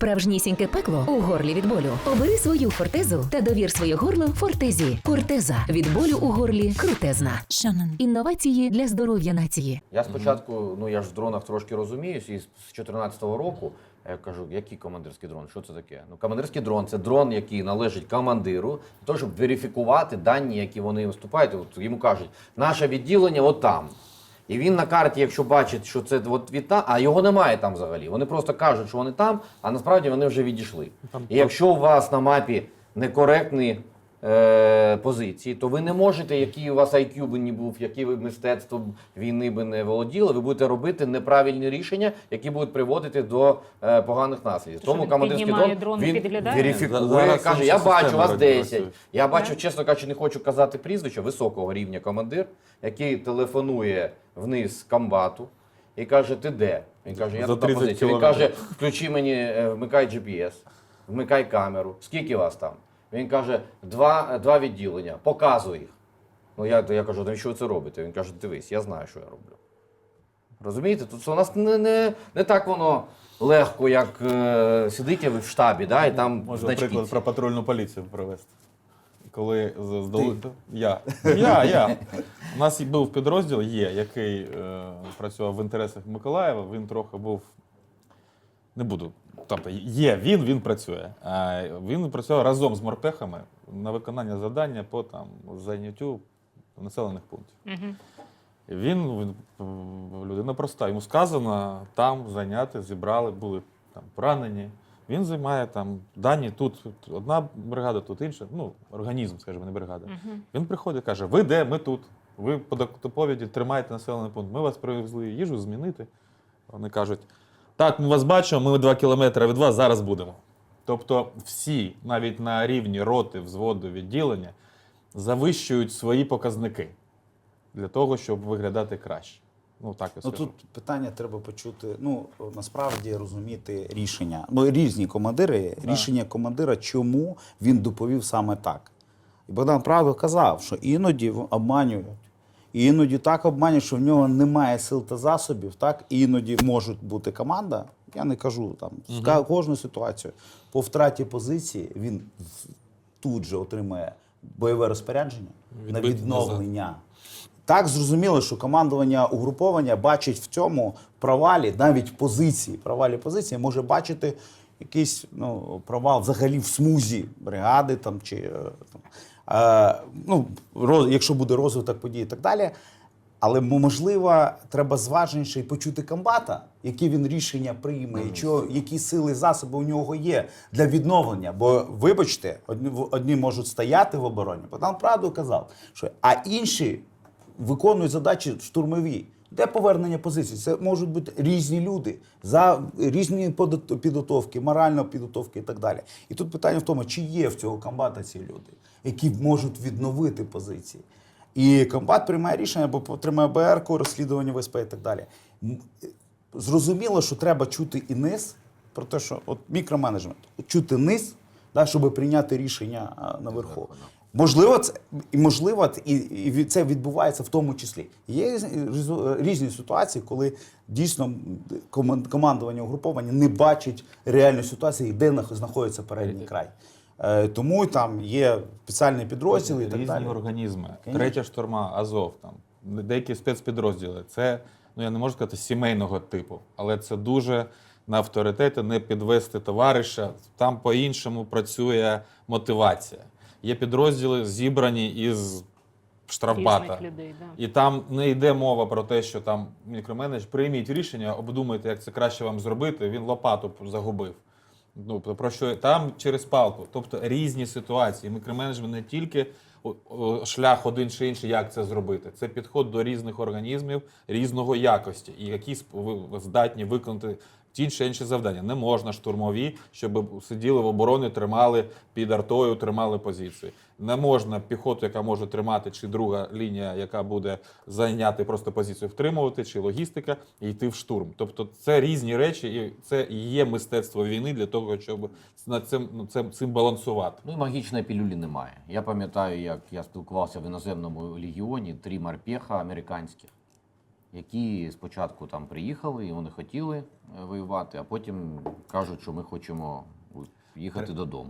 справжнісіньке пекло у горлі від болю. Обери свою фортезу та довір своє горло фортезі. Фортеза від болю у горлі крутезна. Шанон. Інновації для здоров'я нації. Я спочатку, ну я ж в дронах трошки розуміюсь, і з 2014 року я кажу, який командирський дрон? Що це таке? Ну, командирський дрон це дрон, який належить командиру, для того, щоб верифікувати дані, які вони виступають. От йому кажуть, наше відділення от там. І він на карті, якщо бачить, що це от від там, а його немає там взагалі. Вони просто кажуть, що вони там, а насправді вони вже відійшли. І якщо у вас на мапі некоректні е, позиції, то ви не можете, який у вас IQ би не був, які ви мистецтвом війни би не володіли, ви будете робити неправильні рішення, які будуть приводити до е, поганих наслідків. що, він піднімає дрон і він підглядає? верифікує, Зараз каже, я бачу, вас 10. працюють. Я бачу, чесно кажучи, не хочу казати прізвища, високого рівня командир, який телефонує вниз комбату і каже, ти де? Він каже, я За тут на 30 позиції. Він кілометрів. каже, включи мені, е, вмикай GPS, вмикай камеру. Скільки вас там? Він каже, два, два відділення, показуй їх. Ну я, я кажу, навіщо ви це робите? Він каже, дивись, я знаю, що я роблю. Розумієте? Тут у нас не, не, не так воно легко, як е, сидите ви в штабі, да, і там Можу значки. приклад ці. про патрульну поліцію привести. Коли здали. Я. Я, я. У нас був підрозділ є, який е, працював в інтересах Миколаєва. Він трохи був. Не буду. Тобто є він, він працює. А він працював разом з морпехами на виконання завдання по там заняттю населених пунктів. Мгм. Він, він людина проста. Йому сказано там зайняти, зібрали, були там поранені. Він займає там дані тут одна бригада, тут інша. Ну, організм, скажімо, не бригада. Мгм. Він приходить, каже: Ви де? Ми тут. Ви по доповіді тримаєте населений пункт. Ми вас привезли їжу змінити. Вони кажуть: так, ми вас бачимо, ми два кілометри від вас зараз будемо. Тобто, всі, навіть на рівні роти, взводу, відділення, завищують свої показники для того, щоб виглядати краще. Ну так я Ну скажу. тут питання треба почути. Ну насправді розуміти рішення. Ну різні командири, рішення командира, чому він доповів саме так. І Богдан правду казав, що іноді обманюють. І іноді так обманюють, що в нього немає сил та засобів, так і іноді може бути команда. Я не кажу там ска- кожну ситуацію. По втраті позиції він тут же отримає бойове розпорядження на Відбити відновлення. Так зрозуміло, що командування угруповання бачить в цьому провалі, навіть позиції, провалі позиції, може бачити якийсь ну, провал взагалі в смузі бригади там, чи е, там, ну, роз, якщо буде розвиток подій і так далі. Але можливо, треба зваженіше і почути комбата, які він рішення прийме, і що, які сили засоби у нього є для відновлення. Бо, вибачте, одні, одні можуть стояти в обороні. Богдан правду казав, що а інші виконують задачі штурмові. Де повернення позицій? Це можуть бути різні люди за різні підготовки, моральної підготовки і так далі. І тут питання в тому, чи є в цього комбата ці люди, які можуть відновити позиції. І комбат приймає рішення, або отримає БРК, розслідування ВСП і так далі. Зрозуміло, що треба чути і низ про те, що от мікроменеджмент, чути низ, да, щоб прийняти рішення наверху. Можливо, це і можливо, і, і це відбувається в тому числі. Є різні, ситуації, коли дійсно командування угруповання не бачить реальної ситуації, де знаходиться передній край. Е, тому там є спеціальні підрозділи і так різні далі. організми. Конечно. Третя шторма, Азов, там деякі спецпідрозділи. Це ну я не можу сказати сімейного типу, але це дуже на авторитети не підвести товариша. Там по-іншому працює мотивація. Є підрозділи зібрані із штрафбата. Людей, да. І там не йде мова про те, що там мікроменедж прийміть рішення, обдумайте, як це краще вам зробити. Він лопату загубив. Ну про що там через палку. Тобто різні ситуації. Мікроменеджмент не тільки шлях один чи інший, як це зробити. Це підход до різних організмів різного якості, і які здатні виконати ті чи інші завдання. Не можна штурмові, щоб сиділи в обороні, тримали під артою, тримали позиції. Не можна піхоту, яка може тримати, чи друга лінія, яка буде зайняти просто позицію, втримувати, чи логістика, і йти в штурм. Тобто це різні речі, і це є мистецтво війни для того, щоб над цим, ну, цим, цим балансувати. Ну і магічної пілюлі немає. Я пам'ятаю, як я спілкувався в іноземному легіоні, три морпеха американських. Які спочатку там приїхали і вони хотіли е, воювати, а потім кажуть, що ми хочемо їхати додому.